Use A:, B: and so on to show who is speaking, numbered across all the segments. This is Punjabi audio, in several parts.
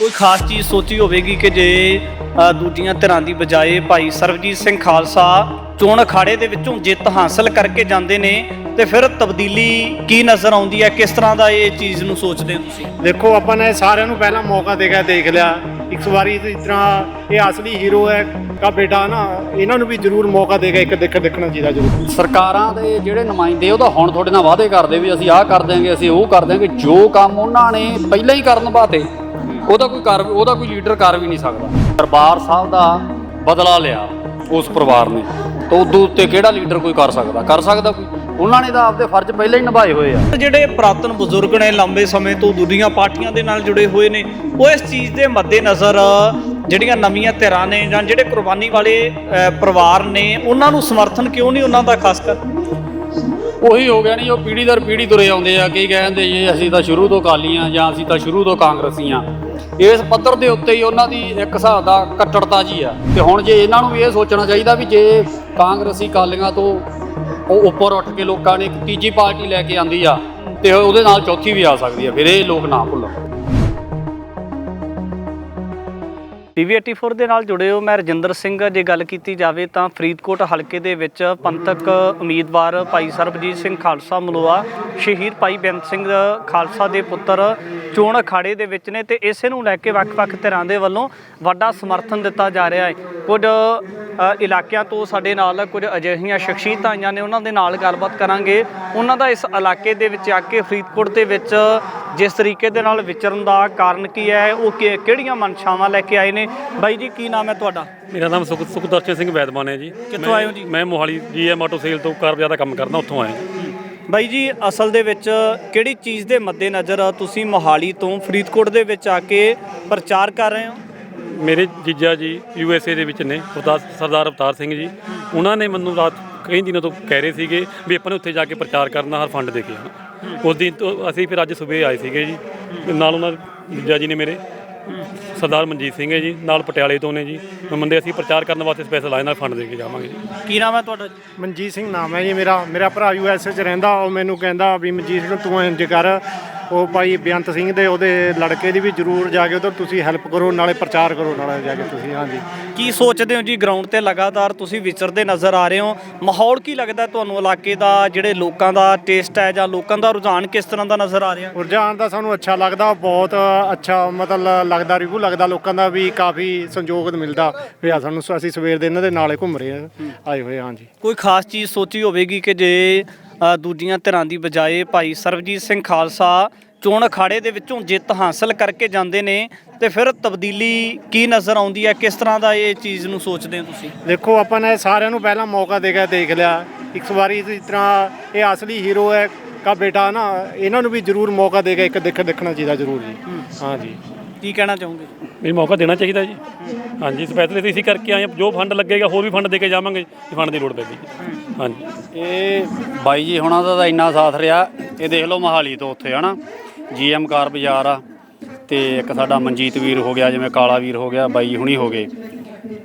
A: ਕੋਈ ਖਾਸ ਚੀਜ਼ ਸੋਚੀ ਹੋਵੇਗੀ ਕਿ ਜੇ ਦੂਜੀਆਂ ਧਿਰਾਂ ਦੀ ਬਜਾਏ ਭਾਈ ਸਰਬਜੀਤ ਸਿੰਘ ਖਾਲਸਾ ਚੋਣ ਅਖਾੜੇ ਦੇ ਵਿੱਚੋਂ ਜਿੱਤ ਹਾਸਲ ਕਰਕੇ ਜਾਂਦੇ ਨੇ ਤੇ ਫਿਰ ਤਬਦੀਲੀ ਕੀ ਨਜ਼ਰ ਆਉਂਦੀ ਹੈ? ਕਿਸ ਤਰ੍ਹਾਂ ਦਾ ਇਹ ਚੀਜ਼ ਨੂੰ ਸੋਚਦੇ ਹੋ ਤੁਸੀਂ?
B: ਦੇਖੋ ਆਪਾਂ ਨੇ ਸਾਰਿਆਂ ਨੂੰ ਪਹਿਲਾਂ ਮੌਕਾ ਦੇ ਕੇ ਦੇਖ ਲਿਆ। ਇੱਕ ਵਾਰੀ ਇਸ ਤਰ੍ਹਾਂ ਇਹ ਅਸਲੀ ਹੀਰੋ ਹੈ ਕਾ ਬੇਟਾ ਨਾ ਇਹਨਾਂ ਨੂੰ ਵੀ ਜ਼ਰੂਰ ਮੌਕਾ ਦੇ ਕੇ ਇੱਕ ਦੇਖ ਦੇਖਣਾ ਚਾਹੀਦਾ ਜ਼ਰੂਰ।
C: ਸਰਕਾਰਾਂ ਦੇ ਜਿਹੜੇ ਨੁਮਾਇੰਦੇ ਉਹ ਤਾਂ ਹੁਣ ਤੁਹਾਡੇ ਨਾਲ ਵਾਅਦੇ ਕਰਦੇ ਵੀ ਅਸੀਂ ਆਹ ਕਰ ਦਿਆਂਗੇ ਅਸੀਂ ਉਹ ਕਰ ਦਿਆਂਗੇ। ਜੋ ਕੰਮ ਉਹਨਾਂ ਨੇ ਪਹਿਲਾਂ ਹੀ ਕਰਨ ਬਾਤੇ ਉਹਦਾ ਕੋਈ ਕਰ ਉਹਦਾ ਕੋਈ ਲੀਡਰ ਕਰ ਵੀ ਨਹੀਂ ਸਕਦਾ। ਦਰਬਾਰ ਸਾਹਿਬ ਦਾ ਬਦਲਾ ਲਿਆ ਉਸ ਪਰਿਵਾਰ ਨੇ। ਤਾਂ ਉਦੋਂ ਉੱਤੇ ਕਿਹੜਾ ਲੀਡਰ ਕੋਈ ਕਰ ਸਕਦਾ? ਕਰ ਸਕਦਾ ਕੋਈ? ਉਹਨਾਂ ਨੇ ਤਾਂ ਆਪਦੇ ਫਰਜ਼ ਪਹਿਲਾਂ ਹੀ ਨਿਭਾਏ ਹੋਏ ਆ।
A: ਜਿਹੜੇ ਪ੍ਰਾਤਨ ਬਜ਼ੁਰਗ ਨੇ ਲੰਬੇ ਸਮੇਂ ਤੋਂ ਦੂਜੀਆਂ ਪਾਰਟੀਆਂ ਦੇ ਨਾਲ ਜੁੜੇ ਹੋਏ ਨੇ, ਉਹ ਇਸ ਚੀਜ਼ ਦੇ ਮੱਦੇਨਜ਼ਰ ਜਿਹੜੀਆਂ ਨਵੀਆਂ ਧਿਰਾਂ ਨੇ ਜਾਂ ਜਿਹੜੇ ਕੁਰਬਾਨੀ ਵਾਲੇ ਪਰਿਵਾਰ ਨੇ, ਉਹਨਾਂ ਨੂੰ ਸਮਰਥਨ ਕਿਉਂ ਨਹੀਂ ਉਹਨਾਂ ਦਾ ਖਾਸ ਕਰ?
C: ਉਹੀ ਹੋ ਗਿਆ ਨਹੀਂ ਉਹ ਪੀੜ੍ਹੀ ਦਰ ਪੀੜ੍ਹੀ ਤੁਰੇ ਆਉਂਦੇ ਆ, ਕਈ ਕਹਿੰਦੇ ਜੀ, ਅਸੀਂ ਤਾਂ ਸ਼ੁਰੂ ਤੋਂ ਅਕਾਲੀ ਆ ਜਾਂ ਅਸੀਂ ਤਾਂ ਸ਼ੁਰੂ ਤੋਂ ਕਾਂਗਰਸੀ ਆ। ਇਸ ਪੱਧਰ ਦੇ ਉੱਤੇ ਹੀ ਉਹਨਾਂ ਦੀ ਇੱਕ ਹਿਸਾਬ ਦਾ ਕੱਟੜਤਾ ਜੀ ਆ। ਤੇ ਹੁਣ ਜੇ ਇਹਨਾਂ ਨੂੰ ਵੀ ਇਹ ਸੋਚਣਾ ਚਾਹੀਦਾ ਵੀ ਜੇ ਕਾਂਗਰਸੀ ਕਾਲੀਆਂ ਤੋਂ ਉਹ ਉੱਪਰ ਉੱਠ ਕੇ ਲੋਕਾਂ ਨੇ ਇੱਕ ਤੀਜੀ ਪਾਰਟੀ ਲੈ ਕੇ ਆਂਦੀ ਆ, ਤੇ ਉਹਦੇ ਨਾਲ ਚੌਥੀ ਵੀ ਆ ਸਕਦੀ ਆ, ਫਿਰ ਇਹ ਲੋਕ ਨਾ ਭੁੱਲਣ।
A: ਟੀਵੀ 84 ਦੇ ਨਾਲ ਜੁੜੇ ਹੋ ਮੈਂ ਰਜਿੰਦਰ ਸਿੰਘ, ਜੇ ਗੱਲ ਕੀਤੀ ਜਾਵੇ ਤਾਂ ਫਰੀਦਕੋਟ ਹਲਕੇ ਦੇ ਵਿੱਚ ਪੰਥਕ ਉਮੀਦਵਾਰ ਭਾਈ ਸਰਬਜੀਤ ਸਿੰਘ ਖਾਲਸਾ ਮਲੋਆ, ਸ਼ਹੀਦ ਭਾਈ ਬੇਅੰਤ ਸਿੰਘ ਖਾਲਸਾ ਦੇ ਪੁੱਤਰ ਚੋਣ ਅਖਾੜੇ ਦੇ ਵਿੱਚ ਨੇ ਤੇ ਇਸੇ ਨੂੰ ਲੈ ਕੇ ਵੱਖ-ਵੱਖ ਧਿਰਾਂ ਦੇ ਵੱਲੋਂ ਵੱਡਾ ਸਮਰਥਨ ਦਿੱਤਾ ਜਾ ਰਿਹਾ ਹੈ। ਕੁਝ ਇਲਾਕਿਆਂ ਤੋਂ ਸਾਡੇ ਨਾਲ ਕੁਝ ਅਜਿਹੀਆਂ ਸ਼ਖਸੀਅਤਾਂ ਆਈਆਂ ਨੇ, ਉਹਨਾਂ ਦੇ ਨਾਲ ਗੱਲਬਾਤ ਕਰਾਂਗੇ। ਉਹਨਾਂ ਦਾ ਇਸ ਇਲਾਕੇ ਦੇ ਵਿੱਚ ਆ ਕੇ ਫਰੀਦਕੋਟ ਦੇ ਵਿੱਚ ਜਿਸ ਤਰੀਕੇ ਦੇ ਨਾਲ ਵਿਚਰਨ ਦਾ ਕਾਰਨ ਕੀ ਹੈ ਉਹ ਕਿ- ਕਿਹੜੀਆਂ ਮਨਸ਼ਾਵਾਂ ਲੈ ਕੇ ਆਏ ਨੇ? ਬਾਈ ਜੀ ਕੀ ਨਾਮ ਹੈ ਤੁਹਾਡਾ?
D: ਮੇਰਾ ਨਾਮ ਸੁਖ ਸੁਖਦਰਸ਼ਨ ਸਿੰਘ ਵੈਦਮਾਨ ਹੈ ਜੀ।
A: ਕਿੱਥੋਂ ਆਏ ਹੋ ਜੀ?
D: ਮੈਂ ਮੋਹਾਲੀ ਜੀਐਮ ਆਟੋ ਸੇਲ ਤੋਂ ਕਾਰ ਦਾ ਕੰਮ ਕਰਦਾ ਉੱਥੋਂ ਆਇਆ
A: ਬਾਈ ਜੀ ਅਸਲ ਦੇ ਵਿੱਚ ਕਿਹੜੀ ਚੀਜ਼ ਦੇ ਮੱਦੇਨਜ਼ਰ ਤੁਸੀਂ ਮੋਹਾਲੀ ਤੋਂ ਫਰੀਦਕੋਟ ਦੇ ਵਿੱਚ ਆ ਕੇ ਪ੍ਰਚਾਰ ਕਰ ਰਹੇ ਹੋ?
D: ਮੇਰੇ ਜੀਜਾ ਜੀ ਯੂ ਐਸ ਏ ਦੇ ਵਿੱਚ ਨੇ ਅਵਤਾਰ ਸਰਦਾਰ ਅਵਤਾਰ ਸਿੰਘ ਜੀ। ਉਹਨਾਂ ਨੇ ਮੈਨੂੰ ਰਾਤ ਕਈ ਦਿਨਾਂ ਤੋਂ ਕਹਿ ਰਹੇ ਸੀਗੇ ਵੀ ਆਪਾਂ ਨੇ ਉੱਥੇ ਜਾ ਕੇ ਪ੍ਰਚਾਰ ਕਰਨਾ ਹਰ ਫੰਡ ਦੇ ਕੇ ਆਉਣਾ। ਉਸ ਦਿਨ ਤੋਂ ਅਸੀਂ ਫਿਰ ਅੱਜ ਸਵੇਰੇ ਆਏ ਸੀਗੇ ਜੀ। ਤੇ ਨਾਲ ਉਹਨਾਂ ਜੀਜਾ ਜੀ ਨੇ ਮੇਰੇ ਸਰਦਾਰ ਮਨਜੀਤ ਸਿੰਘ ਹੈ ਜੀ ਨਾਲ ਪਟਿਆਲੇ ਤੋਂ ਨੇ ਜੀ। ਮੰਦੇ ਅਸੀਂ ਪ੍ਰਚਾਰ ਕਰਨ ਵਾਸਤੇ ਸਪੈਸ਼ਲ ਆਏ ਨਾਲ ਫੰਡ ਦੇ ਕੇ ਜਾਵਾਂਗੇ ਜੀ।
A: ਕੀ ਨਾਮ ਹੈ ਤੁਹਾਡਾ?
B: ਮਨਜੀਤ ਸਿੰਘ ਨਾਮ ਹੈ ਜੀ ਮੇਰਾ ਮੇਰਾ ਭਰਾ ਯੂ ਐਸ ਚ ਰਹਿੰਦਾ ਉਹ ਮੈਨੂੰ ਕਹਿੰਦਾ ਵੀ ਮਨਜੀਤ ਸਿੰਘ ਤੂੰ ਇੰਜ ਕਰ ਉਹ ਭਾਈ ਬੇਅੰਤ ਸਿੰਘ ਦੇ ਉਹਦੇ ਲੜਕੇ ਦੀ ਵੀ ਜ਼ਰੂਰ ਜਾ ਕੇ ਉਧਰ ਤੁਸੀਂ ਹੈਲਪ ਕਰੋ ਨਾਲੇ ਪ੍ਰਚਾਰ ਕਰੋ ਨਾਲੇ ਜਾ ਕੇ ਤੁਸੀਂ ਹਾਂਜੀ।
A: ਕੀ ਸੋਚਦੇ ਹੋ ਜੀ ਗਰਾਊਂਡ ਤੇ ਲਗਾਤਾਰ ਤੁਸੀਂ ਵਿਚਰਦੇ ਨਜ਼ਰ ਆ ਰਹੇ ਹੋ? ਮਾਹੌਲ ਕੀ ਲੱਗਦਾ ਤੁਹਾਨੂੰ ਇਲਾਕੇ ਦਾ ਜਿਹੜੇ ਲੋਕਾਂ ਦਾ ਟੇਸਟ ਹੈ ਜਾਂ ਲੋਕਾਂ ਦਾ ਰੁਝਾਨ ਕਿਸ ਤਰ੍ਹਾਂ ਦਾ ਨਜ਼ਰ ਆ ਰਿਹਾ?
B: ਰੁਝਾਨ ਦਾ ਸਾਨੂੰ ਅੱਛਾ ਲੱਗਦਾ ਬਹੁਤ ਅੱਛਾ ਮਤਲਬ ਲੱਗਦਾ ਰਿਵੂ ਲੱਗਦਾ ਲੋਕਾਂ ਦਾ ਵੀ ਕਾਫੀ ਸੰਯੋਗ ਮਿਲਦਾ। ਵੀ ਆ ਸਾਨੂੰ ਅਸੀਂ ਸਵੇਰ ਦੇ ਇਹਨਾਂ ਦੇ ਨਾਲੇ ਘੁੰਮ ਰਹੇ ਆ ਆਏ ਹੋਏ ਹਾਂਜੀ।
A: ਕੋਈ ਖਾਸ ਚੀਜ਼ ਸੋਚੀ ਹੋਵੇਗੀ ਕਿ ਜੇ ਦੂਜੀਆਂ ਧਿਰਾਂ ਦੀ ਬਜਾਏ ਭਾਈ ਸਰਬਜੀਤ ਸਿੰਘ ਖਾਲਸਾ ਚੋਣ ਅਖਾੜੇ ਦੇ ਵਿੱਚੋਂ ਜਿੱਤ ਹਾਸਲ ਕਰਕੇ ਜਾਂਦੇ ਨੇ ਤੇ ਫਿਰ ਤਬਦੀਲੀ ਕੀ ਨਜ਼ਰ ਆਉਂਦੀ ਹੈ? ਕਿਸ ਤਰ੍ਹਾਂ ਦਾ ਇਹ ਚੀਜ਼ ਨੂੰ ਸੋਚਦੇ ਹੋ ਤੁਸੀਂ?
B: ਦੇਖੋ ਆਪਾਂ ਨੇ ਸਾਰਿਆਂ ਨੂੰ ਪਹਿਲਾਂ ਮੌਕਾ ਦੇ ਕੇ ਦੇਖ ਲਿਆ। ਇੱਕ ਵਾਰੀ ਇਸ ਤਰ੍ਹਾਂ ਇਹ ਅਸਲੀ ਹੀਰੋ ਹੈ ਕਾ ਬੇਟਾ ਨਾ ਇਹਨਾਂ ਨੂੰ ਵੀ ਜ਼ਰੂਰ ਮੌਕਾ ਦੇ ਕੇ ਇੱਕ ਦੇਖ ਦੇਖਣਾ ਚਾਹੀਦਾ ਜ਼ਰੂਰ ਜੀ। ਹਾਂਜੀ
A: ਕੀ ਕਹਿਣਾ ਚਾਹੋਗੇ?
D: ਵੀ ਮੌਕਾ ਦੇਣਾ ਚਾਹੀਦਾ ਜੀ। ਹਾਂਜੀ ਸਪੈਸ਼ਲੀ ਅਸੀਂ ਕਰਕੇ ਆਏ ਹਾਂ ਜੋ ਫੰਡ ਲੱਗੇਗਾ ਹੋਰ ਵੀ ਫੰਡ ਦੇ ਕੇ ਜਾਵਾਂਗੇ ਜੇ ਫੰਡ ਦੀ ਲੋੜ ਪੈਂਦੀ। ਹਾਂਜੀ।
C: ਇਹ ਬਾਈ ਜੀ ਹੁਣਾਂ ਦਾ ਤਾਂ ਇੰਨਾ ਸਾਥ ਰਿਹਾ। ਇਹ ਦੇਖ ਲਓ ਮਹਾਲੀ ਤੋਂ ਉੱਥੇ, ਹਨਾ? ਜੀਐਮ ਕਾਰ ਬਾਜ਼ਾਰ ਆ। ਤੇ ਇੱਕ ਸਾਡਾ ਮਨਜੀਤ ਵੀਰ ਹੋ ਗਿਆ, ਜਿਵੇਂ ਕਾਲਾ ਵੀਰ ਹੋ ਗਿਆ, ਬਾਈ ਹੁਣੀ ਹੋ ਗਏ।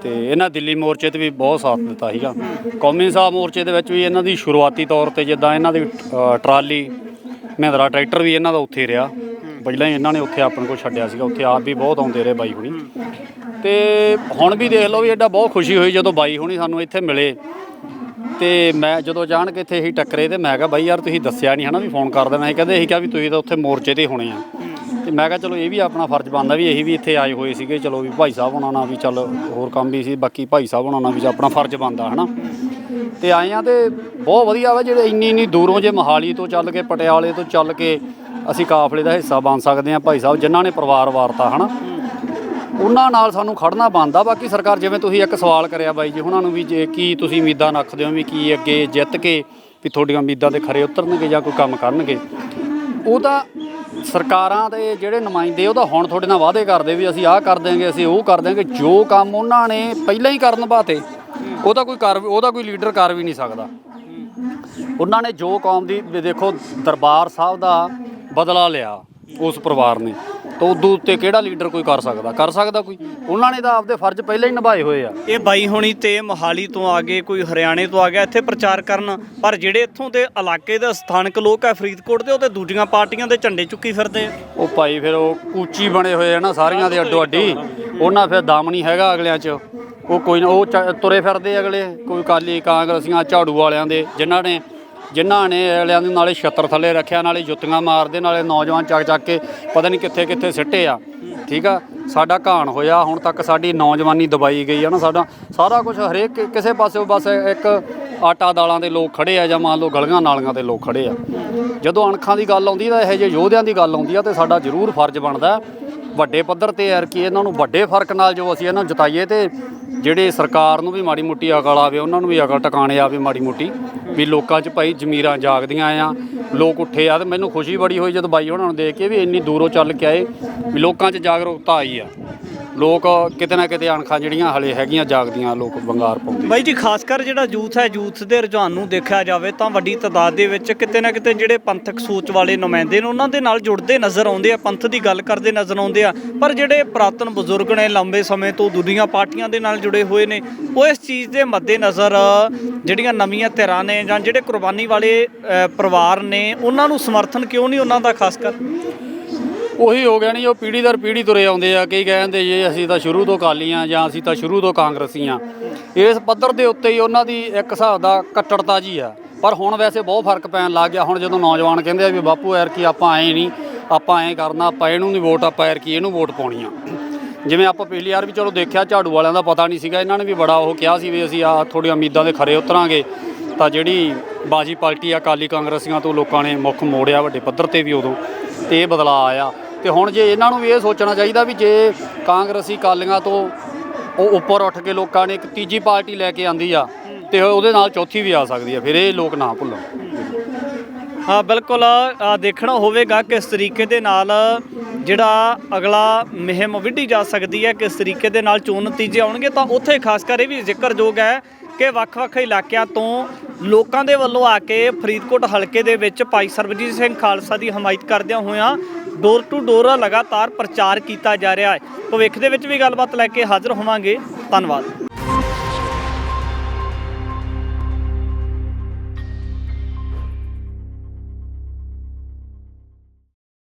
C: ਤੇ ਇਹਨਾਂ ਦਿੱਲੀ ਮੋਰਚੇ ਤੇ ਵੀ ਬਹੁਤ ਸਾਥ ਦਿੱਤਾ ਸੀਗਾ। ਕੌਮੀ ਸਾਹਿਬ ਮੋਰਚੇ ਦੇ ਵਿੱਚ ਵੀ ਇਹਨਾਂ ਦੀ ਸ਼ੁਰੂਆਤੀ ਤੌਰ ਤੇ ਜਿੱਦਾਂ ਇਹਨਾਂ ਦੀ ਟਰਾਲੀ, ਮਹਿੰਦਰਾ ਟਰੈਕਟਰ ਵੀ ਇਹਨਾਂ ਦਾ ਉੱਥੇ ਰਿਹਾ। ਪਹਿਲਾਂ ਹੀ ਇਹਨਾਂ ਨੇ ਉੱਥੇ ਆਪਣ ਕੋਲ ਛੱਡਿਆ ਸੀਗਾ। ਉੱਥੇ ਆਪ ਵੀ ਬਹੁਤ ਆਉਂਦੇ ਰਹੇ ਬਾਈ ਹੁਣੀ। ਤੇ ਹੁਣ ਵੀ ਦੇਖ ਲਓ ਵੀ ਐਡਾ ਬਹੁਤ ਖੁਸ਼ੀ ਹੋਈ ਜਦੋਂ ਬਾਈ ਹੁਣੀ ਸਾਨੂੰ ਇੱਥੇ ਮਿਲੇ। ਤੇ ਮੈਂ ਜਦੋਂ ਅਚਾਨਕ ਇੱਥੇ ਹੀ ਟੱਕਰੇ ਤੇ ਮੈਂ ਕਿਹਾ, ਬਾਈ ਯਾਰ, ਤੁਸੀਂ ਦੱਸਿਆ ਨਹੀਂ ਹਨਾ ਵੀ ਫੋਨ ਕਰ ਦੇਣਾ। ਸੀ ਕਹਿੰਦੇ ਅਸੀਂ ਕਿਹਾ ਵੀ ਤੁਸੀਂ ਤਾਂ ਉੱਥੇ ਮੋਰਚੇ ਤੇ ਹੋਣੇ ਆ। ਤੇ ਮੈਂ ਕਿਹਾ, ਚਲੋ, ਇਹ ਵੀ ਆਪਣਾ ਫਰਜ਼ ਬਣਦਾ ਵੀ ਇਹੀ ਵੀ ਇੱਥੇ ਆਏ ਹੋਏ ਸੀਗੇ। ਚਲੋ ਵੀ ਭਾਈ ਸਾਹਿਬ ਹੋਣਾ ਨਾਲ ਵੀ ਚੱਲ ਹੋਰ ਕੰਮ ਵੀ ਸੀ, ਬਾਕੀ ਭਾਈ ਸਾਹਿਬ ਹੋਣਾ ਨਾਲ ਵੀ ਆਪਣਾ ਫਰਜ਼ ਬਣਦਾ, ਹਨਾ? ਤੇ ਆਏ ਆ ਤੇ ਬਹੁਤ ਵਧੀਆ ਵਾ ਜਿਹੜੇ ਇੰਨੀ ਇੰਨੀ ਦੂਰੋਂ ਜੇ ਮੋਹਾਲੀ ਤੋਂ ਚੱਲ ਕੇ, ਪਟਿਆਲੇ ਤੋਂ ਚੱਲ ਕੇ ਅਸੀਂ ਕਾਫਲੇ ਦਾ ਹਿੱਸਾ ਬਣ ਸਕਦੇ ਆ ਭਾਈ ਸਾਹਿਬ, ਜਿਨ੍ਹਾਂ ਨੇ ਪਰਿਵਾਰ ਵਾਰਤਾ, ਹਨਾ? ਉਹਨਾਂ ਨਾਲ ਸਾਨੂੰ ਖੜਨਾ ਬਣਦਾ। ਬਾਕੀ ਸਰਕਾਰ ਜਿਵੇਂ ਤੁਸੀਂ ਇੱਕ ਸਵਾਲ ਕਰਿਆ ਬਾਈ ਜੀ, ਉਹਨਾਂ ਨੂੰ ਵੀ ਜੇ ਕੀ ਤੁਸੀਂ ਉਮੀਦਾਂ ਰੱਖਦੇ ਹੋ ਵੀ ਕੀ ਅੱਗੇ ਜਿੱਤ ਕੇ ਵੀ ਤੁਹਾਡੀਆਂ ਉਮੀਦਾਂ ਦੇ ਖਰੇ ਉਤਰਨਗੇ ਜਾਂ ਕੋਈ ਕੰਮ ਕਰਨਗੇ? ਉਹ ਤਾਂ ਸਰਕਾਰਾਂ ਦੇ ਜਿਹੜੇ ਨੁਮਾਇੰਦੇ ਉਹ ਤਾਂ ਹੁਣ ਤੁਹਾਡੇ ਨਾਲ ਵਾਅਦੇ ਕਰਦੇ ਵੀ ਅਸੀਂ ਆਹ ਕਰ ਦਿਆਂਗੇ, ਅਸੀਂ ਉਹ ਕਰ ਦਿਆਂਗੇ। ਜੋ ਕੰਮ ਉਹਨਾਂ ਨੇ ਪਹਿਲਾਂ ਹੀ ਕਰਨ ਬਾਤੇ ਉਹਦਾ ਕੋਈ ਕਰ ਉਹਦਾ ਕੋਈ ਲੀਡਰ ਕਰ ਵੀ ਨਹੀਂ ਸਕਦਾ। ਉਹਨਾਂ ਨੇ ਜੋ ਕੌਮ ਦੀ ਦੇਖੋ ਦਰਬਾਰ ਸਾਹਿਬ ਦਾ ਬਦਲਾ ਲਿਆ ਉਸ ਪਰਿਵਾਰ ਨੇ। ਤਾਂ ਉਦੋਂ ਉੱਤੇ ਕਿਹੜਾ ਲੀਡਰ ਕੋਈ ਕਰ ਸਕਦਾ? ਕਰ ਸਕਦਾ ਕੋਈ? ਉਹਨਾਂ ਨੇ ਤਾਂ ਆਪਦੇ ਫਰਜ਼ ਪਹਿਲਾਂ ਹੀ ਨਿਭਾਏ ਹੋਏ ਆ।
A: ਇਹ ਬਾਈ ਹੋਣੀ ਤੇ ਮੋਹਾਲੀ ਤੋਂ ਆ ਗਏ ਕੋਈ ਹਰਿਆਣੇ ਤੋਂ ਆ ਗਿਆ ਇੱਥੇ ਪ੍ਰਚਾਰ ਕਰਨ। ਪਰ ਜਿਹੜੇ ਇੱਥੋਂ ਦੇ ਇਲਾਕੇ ਦੇ ਸਥਾਨਕ ਲੋਕ ਆ ਫਰੀਦਕੋਟ ਦੇ ਉਹ ਤੇ ਦੂਜੀਆਂ ਪਾਰਟੀਆਂ ਦੇ ਝੰਡੇ ਚੁੱਕੀ ਫਿਰਦੇ ਆ।
C: ਉਹ ਭਾਈ ਫਿਰ ਉਹ ਕੂਚੀ ਬਣੇ ਹੋਏ ਆ ਨਾ ਸਾਰੀਆਂ ਦੇ ਅੱਡੋ ਅੱਡੀ। ਉਹਨਾਂ ਫਿਰ ਦਮ ਨਹੀਂ ਹੈਗਾ ਅਗਲਿਆਂ 'ਚ। ਉਹ ਕੋਈ ਨਾ ਉਹ ਚ- ਤੁਰੇ ਫਿਰਦੇ ਅਗਲੇ ਕੋਈ ਕਾਲੀ ਕਾਂਗਰਸੀਆਂ ਝਾੜੂ ਵਾਲਿਆਂ ਦੇ ਜਿਨ੍ਹਾਂ ਨੇ ਜਿਨ੍ਹਾਂ ਨੇ ਅਗਲਿਆਂ ਦੇ ਨਾਲੇ ਛੱਤਰ ਥੱਲੇ ਰੱਖਿਆ, ਨਾਲੇ ਜੁੱਤੀਆਂ ਮਾਰਦੇ, ਨਾਲੇ ਨੌਜਵਾਨ ਚੱਕ ਚੱਕ ਕੇ ਪਤਾ ਨਹੀਂ ਕਿੱਥੇ ਕਿੱਥੇ ਸਿੱਟੇ ਆ। ਠੀਕ ਆ? ਸਾਡਾ ਘਾਣ ਹੋਇਆ, ਹੁਣ ਤੱਕ ਸਾਡੀ ਨੌਜਵਾਨੀ ਦਬਾਈ ਗਈ ਆ ਨਾ ਸਾਡਾ। ਸਾਰਾ ਕੁਝ ਹਰੇਕ ਕਿਸੇ ਪਾਸੇ ਬਸ ਇੱਕ ਆਟਾ ਦਾਲਾਂ ਦੇ ਲੋਕ ਖੜੇ ਆ ਜਾਂ ਮੰਨ ਲਓ ਗਲੀਆਂ ਨਾਲੀਆਂ ਦੇ ਲੋਕ ਖੜੇ ਆ। ਜਦੋਂ ਅਣਖਾਂ ਦੀ ਗੱਲ ਆਉਂਦੀ ਤਾਂ ਇਹੋ ਜਿਹੇ ਯੋਧਿਆਂ ਦੀ ਗੱਲ ਆਉਂਦੀ ਆ, ਤੇ ਸਾਡਾ ਜ਼ਰੂਰ ਫਰਜ਼ ਬਣਦਾ ਵੱਡੇ ਪੱਧਰ ਤੇ ਯਾਰ ਕਿ ਇਹਨਾਂ ਨੂੰ ਵੱਡੇ ਫ਼ਰਕ ਨਾਲ ਜੋ ਅਸੀਂ ਇਹਨਾਂ ਨੂੰ ਜਤਾਈਏ ਤੇ ਜਿਹੜੇ ਸਰਕਾਰ ਨੂੰ ਵੀ ਮਾੜੀ ਮੁੱਟੀ ਅਕਲ ਆਵੇ, ਉਹਨਾਂ ਨੂੰ ਵੀ ਅਕਲ ਟਿਕਾਣੇ ਆਵੇ ਮਾੜੀ ਮੁੱਟੀ, ਵੀ ਲੋਕਾਂ 'ਚ ਭਾਈ ਜ਼ਮੀਰਾਂ ਜਾਗਦੀਆਂ ਆ, ਲੋਕ ਉੱਠੇ ਆ ਤੇ ਮੈਨੂੰ ਖੁਸ਼ੀ ਬੜੀ ਹੋਈ ਜਦ ਬਾਈ ਉਹਨਾਂ ਨੂੰ ਦੇਖ ਕੇ ਵੀ ਇੰਨੀ ਦੂਰੋਂ ਚੱਲ ਕੇ ਆਏ ਵੀ ਲੋਕਾਂ 'ਚ ਜਾਗਰੂਕਤਾ ਆਈ ਆ। ਲੋਕ ਕਿਤੇ ਨਾ ਕਿਤੇ ਅਣਖਾਂ ਜਿਹੜੀਆਂ ਹਲੇ ਹੈਗੀਆਂ ਜਾਗਦੀਆਂ ਲੋਕ ਬੰਗਾਰ ਪਾਉਂਦੇ।
A: ਬਾਈ ਜੀ, ਖਾਸ ਕਰ ਜਿਹੜਾ ਯੂਥ ਹੈ, ਯੂਥ ਦੇ ਰੁਝਾਨ ਨੂੰ ਦੇਖਿਆ ਜਾਵੇ ਤਾਂ ਵੱਡੀ ਤਾਦਾਦ ਦੇ ਵਿੱਚ ਕਿਤੇ ਨਾ ਕਿਤੇ ਜਿਹੜੇ ਪੰਥਕ ਸੋਚ ਵਾਲੇ ਨੁਮਾਇੰਦੇ ਨੇ, ਉਹਨਾਂ ਦੇ ਨਾਲ ਜੁੜਦੇ ਨਜ਼ਰ ਆਉਂਦੇ ਆ, ਪੰਥ ਦੀ ਗੱਲ ਕਰਦੇ ਨਜ਼ਰ ਆਉਂਦੇ ਆ। ਪਰ ਜਿਹੜੇ ਪ੍ਰਾਤਨ ਬਜ਼ੁਰਗ ਨੇ ਲੰਬੇ ਸਮੇਂ ਤੋਂ ਦੂਜੀਆਂ ਪਾਰਟੀਆਂ ਦੇ ਨਾਲ ਜੁੜੇ ਹੋਏ ਨੇ, ਉਹ ਇਸ ਚੀਜ਼ ਦੇ ਮੱਦੇਨਜ਼ਰ ਜਿਹੜੀਆਂ ਨਵੀਆਂ ਧਿਰਾਂ ਨੇ ਜਾਂ ਜਿਹੜੇ ਕੁਰਬਾਨੀ ਵਾਲੇ ਪਰਿਵਾਰ ਨੇ, ਉਹਨਾਂ ਨੂੰ ਸਮਰਥਨ ਕਿਉਂ ਨਹੀਂ ਉਹਨਾਂ ਦਾ, ਖਾਸ ਕਰ?
C: ਉਹੀ ਹੋ ਗਿਆ ਨਹੀਂ ਉਹ ਪੀੜੀ ਦਰ ਪੀੜੀ ਤੁਰੇ ਆਉਂਦੇ ਆ, ਕਈ ਕਹਿੰਦੇ ਜੀ ਅਸੀਂ ਤਾਂ ਸ਼ੁਰੂ ਤੋਂ ਕਾਲੀ ਆ ਜਾਂ ਅਸੀਂ ਤਾਂ ਸ਼ੁਰੂ ਤੋਂ ਕਾਂਗਰਸੀ ਆ। ਇਸ ਪੱਧਰ ਦੇ ਉੱਤੇ ਹੀ ਉਹਨਾਂ ਦੀ ਇੱਕ ਹਿਸਾਬ ਦਾ ਕੱਟੜਤਾ ਜੀ ਆ। ਪਰ ਹੁਣ ਵੈਸੇ ਬਹੁਤ ਫ਼ਰਕ ਪੈਣ ਲੱਗ ਗਿਆ। ਹੁਣ ਜਦੋਂ ਨੌਜਵਾਨ ਕਹਿੰਦੇ ਆ ਵੀ ਬਾਪੂ ਯਾਰ ਕੀ ਆਪਾਂ ਐ ਨਹੀਂ ਆਪਾਂ ਐ ਕਰਨਾ, ਆਪਾਂ ਇਹਨੂੰ ਨਹੀਂ ਵੋਟ, ਆਪਾਂ ਯਾਰ ਕੀ ਇਹਨੂੰ ਵੋਟ ਪਾਉਣੀ ਆ। ਜਿਵੇਂ ਆਪਾਂ ਪਿਛਲੀ ਵਾਰ ਵੀ ਚਲੋ ਦੇਖਿਆ, ਝਾੜੂ ਵਾਲਿਆਂ ਦਾ ਪਤਾ ਨਹੀਂ ਸੀਗਾ। ਇਹਨਾਂ ਨੇ ਵੀ ਬੜਾ ਉਹ ਕਿਹਾ ਸੀ ਵੀ ਅਸੀਂ ਆ ਥੋੜੀ ਉਮੀਦਾਂ ਦੇ ਖਰੇ ਉਤਰਾਂਗੇ। ਤਾਂ ਜਿਹੜੀ ਬਾਜੀ ਪਾਰਟੀ ਆ ਅਕਾਲੀ ਕਾਂਗਰਸੀਆਂ ਤੋਂ ਲੋਕਾਂ ਨੇ ਮੁੱਖ ਮੋੜਿਆ ਵੱਡੇ ਪੱਧਰ ਤੇ ਵੀ ਉਦੋਂ, ਤੇ ਇਹ ਬਦਲਾਅ ਆਇਆ। ਤੇ ਹੁਣ ਜੇ ਇਹਨਾਂ ਨੂੰ ਵੀ ਇਹ ਸੋਚਣਾ ਚਾਹੀਦਾ ਵੀ ਜੇ ਕਾਂਗਰਸੀ ਕਾਲੀਆਂ ਤੋਂ ਉਹ ਉੱਪਰ ਉੱਠ ਕੇ ਲੋਕਾਂ ਨੇ ਇੱਕ ਤੀਜੀ ਪਾਰਟੀ ਲੈ ਕੇ ਆਂਦੀ ਆ ਤੇ ਉਹਦੇ ਨਾਲ ਚੌਥੀ ਵੀ ਆ ਸਕਦੀ ਆ ਫਿਰ ਇਹ ਲੋਕ ਨਾ ਭੁੱਲਣ।
A: ਹਾਂ ਬਿਲਕੁਲ ਅ, ਦੇਖਣਾ ਹੋਵੇਗਾ ਕਿਸ ਤਰੀਕੇ ਦੇ ਨਾਲ ਜਿਹੜਾ ਅਗਲਾ ਮੁਹਿੰਮ ਵਿੱਢੀ ਜਾ ਸਕਦੀ ਹੈ ਕਿਸ ਤਰੀਕੇ ਦੇ ਨਾਲ ਚੋਣ ਨਤੀਜੇ ਆਉਣਗੇ ਤਾਂ ਉੱਥੇ ਖਾਸ ਕਰ ਇਹ ਵੀ ਜ਼ਿਕਰਯੋਗ ਹੈ ਕਿ ਵੱਖ-ਵੱਖ ਇਲਾਕਿਆਂ ਤੋਂ ਲੋਕਾਂ ਦੇ ਵੱਲੋਂ ਆ ਕੇ ਫਰੀਦਕੋਟ ਹਲਕੇ ਦੇ ਵਿੱਚ ਭਾਈ ਸਰਬਜੀਤ ਸਿੰਘ ਖਾਲਸਾ ਦੀ ਹਮਾਇਤ ਕਰਦਿਆਂ ਹੋਇਆਂ ਡੋਰ ਟੂ ਡੋਰ ਲਗਾਤਾਰ ਪ੍ਰਚਾਰ ਕੀਤਾ ਜਾ ਰਿਹਾ ਹੈ। ਭਵਿੱਖ ਦੇ ਵਿੱਚ ਵੀ ਗੱਲਬਾਤ ਲੈ ਕੇ ਹਾਜ਼ਰ ਹੋਵਾਂਗੇ। ਧੰਨਵਾਦ।